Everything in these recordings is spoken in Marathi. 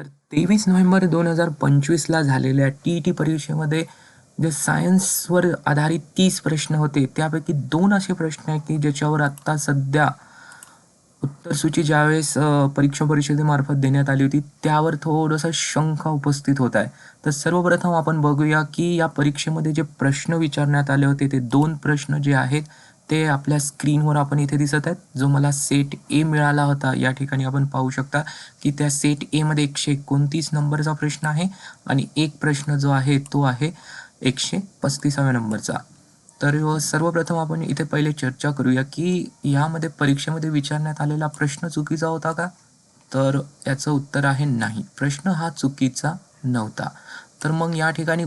तर तेवीस नोव्हेंबर दोन हजार पंचवीसला झालेल्या टी ई टी परीक्षेमध्ये जे सायन्सवर आधारित तीस प्रश्न होते त्यापैकी दोन असे प्रश्न आहेत की ज्याच्यावर आत्ता सध्या उत्तरसूची ज्यावेळेस परीक्षा परिषदेमार्फत देण्यात आली होती त्यावर थोडंसं शंका उपस्थित होत आहे. तर सर्वप्रथम आपण बघूया की या परीक्षेमध्ये जे प्रश्न विचारण्यात आले होते ते दोन प्रश्न जे आहेत ते आपल्या स्क्रीनवर आपण इथे दिसत आहेत. जो मला सेट ए मिळाला होता या ठिकाणी आपण पाहू शकता की त्या सेट एमध्ये एकशे एकोणतीस नंबरचा प्रश्न आहे आणि एक प्रश्न जो आहे तो आहे एकशे पस्तीसाव्या नंबरचा. तर सर्वप्रथम आपण इथे पहिले चर्चा करूया की यामध्ये परीक्षेमध्ये विचारण्यात आलेला प्रश्न चुकीचा होता का? तर याचं उत्तर आहे नाही. प्रश्न हा चुकीचा नव्हता. तर मग या ठिकाणी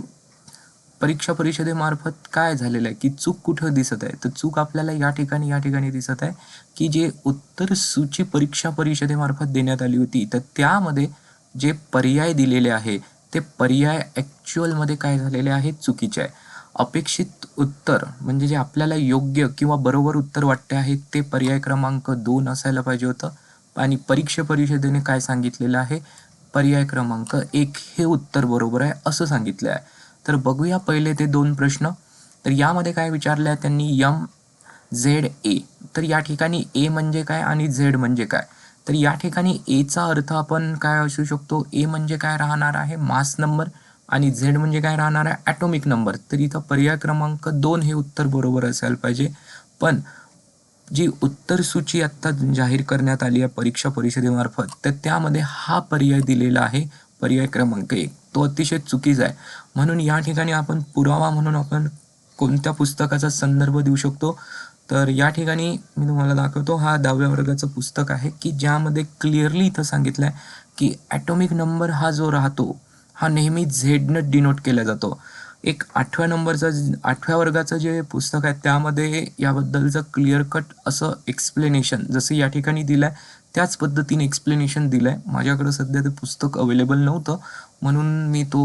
परीक्षा परिषदेमार्फत काय झालेलं आहे? की चूक कुठं दिसत आहे? तर चूक आपल्याला या ठिकाणी या ठिकाणी दिसत आहे की जे उत्तर सूची परीक्षा परिषदेमार्फत देण्यात आली होती तर त्यामध्ये जे पर्याय दिलेले आहे ते पर्याय ॲक्च्युअलमध्ये काय झालेले आहेत? चुकीचे आहे. अपेक्षित उत्तर म्हणजे जे आपल्याला योग्य किंवा बरोबर उत्तर वाटते आहे ते पर्याय क्रमांक दोन असायला पाहिजे होतं. आणि परीक्षा परिषदेने काय सांगितलेलं आहे? पर्याय क्रमांक एक हे उत्तर बरोबर आहे असं सांगितलं आहे. तर बघूया पहिले ते दोन प्रश्न. तर यामध्ये काय विचारलं आहे त्यांनी? M Z A. तर या ठिकाणी ए म्हणजे काय आणि झेड म्हणजे काय? तर या ठिकाणी एचा अर्थ आपण काय असू शकतो? ए म्हणजे काय राहणार आहे? मास नंबर आणि झेड म्हणजे काय राहणार आहे? Atomic number. तर इथं पर्याय क्रमांक दोन हे उत्तर बरोबर असायला पाहिजे. पण जी उत्तर सूची आत्ता जाहीर करण्यात आली आहे परीक्षा परिषदेमार्फत तर त्यामध्ये हा पर्याय दिलेला आहे. पर्याय क्रमांक एक. तो अतिशय चुकीचा आहे. म्हणून या ठिकाणी आपण पुरावा म्हणून आपण कोणत्या पुस्तकाचा संदर्भ देऊ शकतो? तर या ठिकाणी मी तुम्हाला दाखवतो हा दहाव्या वर्गाचं पुस्तक आहे की ज्यामध्ये क्लिअरली इथं सांगितलं आहे की ॲटॉमिक नंबर हा जो राहतो हा नेहमी झेडनं डिनोट केला जातो. एक आठव्या नंबरचं आठव्या वर्गाचं जे पुस्तक आहे त्यामध्ये याबद्दलचं क्लिअर कट असं एक्सप्लेनेशन जसं या ठिकाणी दिलं आहे त्याच पद्धतीने एक्सप्लेनेशन दिलं आहे माझ्याकडं सध्या ते पुस्तक अवेलेबल नव्हतं. म्हणून मी तो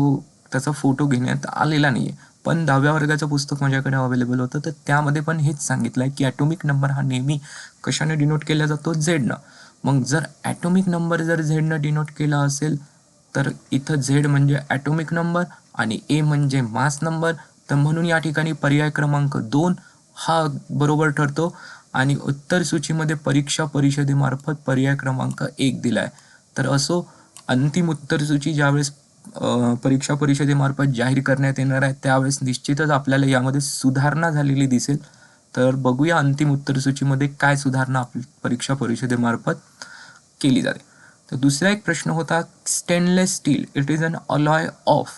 त्याचा फोटो घेण्यात आलेला नाही आहे पण दहाव्या वर्गाचं पुस्तक माझ्याकडे अवेलेबल होतं. तर त्यामध्ये पण हेच सांगितलं आहे की ॲटोमिक नंबर हा नेहमी कशाने डिनोट केला जातो? झेडनं मग जर ॲटोमिक नंबर जर झेडनं डिनोट केला असेल तर इथं झेड म्हणजे ॲटोमिक नंबर आणि ए म्हणजे मास नंबर तर म्हणून या ठिकाणी पर्याय क्रमांक दोन हा बरोबर ठरतो. आणि उत्तर सूचीमध्ये परीक्षा परिषदेमार्फत पर्याय क्रमांक एक दिला आहे तर असो अंतिम उत्तर सूची ज्यावेळेस परीक्षा परिषदेमार्फत जाहीर करण्यात येणार आहे त्यावेळेस निश्चितच आपल्याला यामध्ये सुधारणा झालेली दिसेल. तर बघूया अंतिम उत्तर सूचीमध्ये काय सुधारणा आपली परीक्षा परिषदेमार्फत केली जाते. तर दुसरा एक प्रश्न होता stainless steel it is an alloy of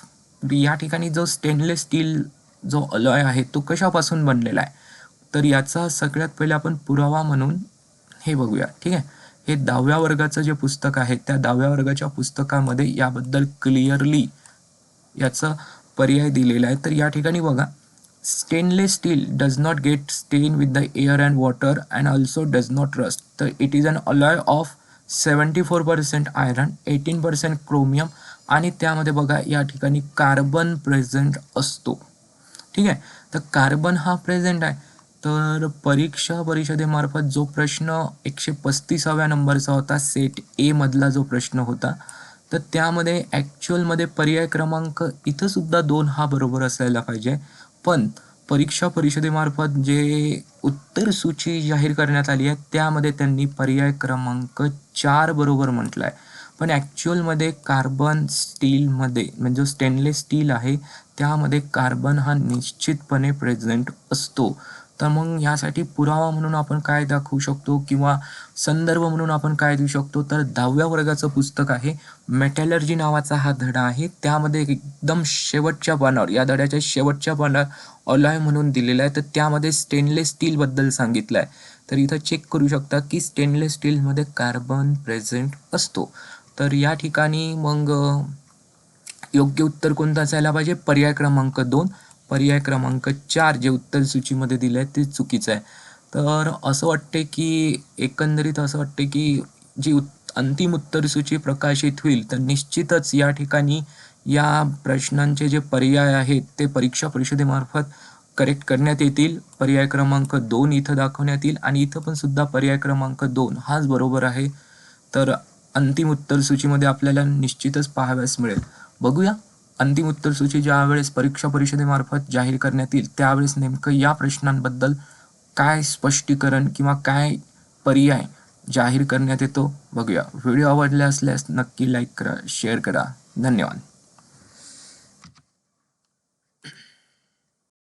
या ठिकाणी जो स्टेनलेस स्टील जो अलॉय आहे तो कशापासून बनलेला आहे? तर याचा सगळ्यात पहिले आपण पुरावा म्हणून हे बघूया ठीक आहे? हे दहाव्या वर्गाचं जे पुस्तक आहे त्या दहाव्या वर्गाच्या पुस्तकामध्ये याबद्दल क्लिअरली याचा पर्याय दिलेला आहे. तर या ठिकाणी बघा stainless steel does not get stain with the air and water and also does not rust तर it is an alloy of seventy four percent iron eighteen percent chromium आणि त्यामध्ये बघा या ठिकाणी कार्बन प्रेझेंट असतो. ठीक आहे? तर कार्बन हा प्रेझेंट आहे. तर परीक्षा परिषदेमार्फत जो प्रश्न एकशे पस्तीसाव्या नंबरचा होता सेट ए मधला जो प्रश्न होता तर त्यामध्ये ॲक्च्युअलमध्ये पर्याय क्रमांक इथं सुद्धा दोन हा बरोबर असायला पाहिजे. पण परीक्षा परिषदेमार्फत जे उत्तर सूची जाहीर करण्यात आली आहे त्यामध्ये त्यांनी पर्याय क्रमांक चार बरोबर म्हटलं आहे पण ॲक्च्युअलमध्ये कार्बन स्टीलमध्ये म्हणजे जो स्टेनलेस स्टील आहे त्यामध्ये कार्बन हा निश्चितपणे प्रेझेंट असतो. तर मग यासाठी पुरावा म्हणून आपण काय दाखवू शकतो किंवा संदर्भ म्हणून आपण काय देऊ शकतो? तर दहाव्या वर्गाचं पुस्तक आहे मेटॅलर्जी नावाचा हा धडा आहे. त्यामध्ये एकदम शेवटच्या पानावर या धड्याच्या शेवटच्या पानावर अलॉय म्हणून दिलेला आहे. तर त्यामध्ये स्टेनलेस स्टीलबद्दल सांगितलं आहे तर इथं चेक करू शकता की स्टेनलेस स्टीलमध्ये कार्बन प्रेझेंट असतो. तर या ठिकाणी मग योग्य उत्तर कोणतं असायला पाहिजे? पर्याय क्रमांक दोन. पर्याय क्रमांक चार जे उत्तर सूचीमध्ये दिलं आहे ते चुकीचं आहे. तर असं वाटते की एकंदरीत असं वाटते की जी उत् अंतिम उत्तर सूची प्रकाशित होईल तर निश्चितच या ठिकाणी या प्रश्नांचे जे पर्याय आहेत ते परीक्षा परिषदेमार्फत करेक्ट करण्यात येतील. पर्याय क्रमांक दोन इथं दाखवण्यात येईल आणि इथं पण सुद्धा पर्याय क्रमांक दोन हाच बरोबर आहे. तर अंतिम उत्तर सूचीमध्ये आपल्याला निश्चितच पाहाव्यास मिळेल. बघूया. अंतिम उत्तरसूची ज्यावेळेस परीक्षा परिषदेमार्फत जाहीर करण्यात येईल त्यावेळेस नेमकं या प्रश्नांबद्दल काय स्पष्टीकरण किंवा काय पर्याय जाहीर करण्यात येतो बघूया. व्हिडिओ आवडला असल्यास नक्की लाईक करा शेअर करा. धन्यवाद.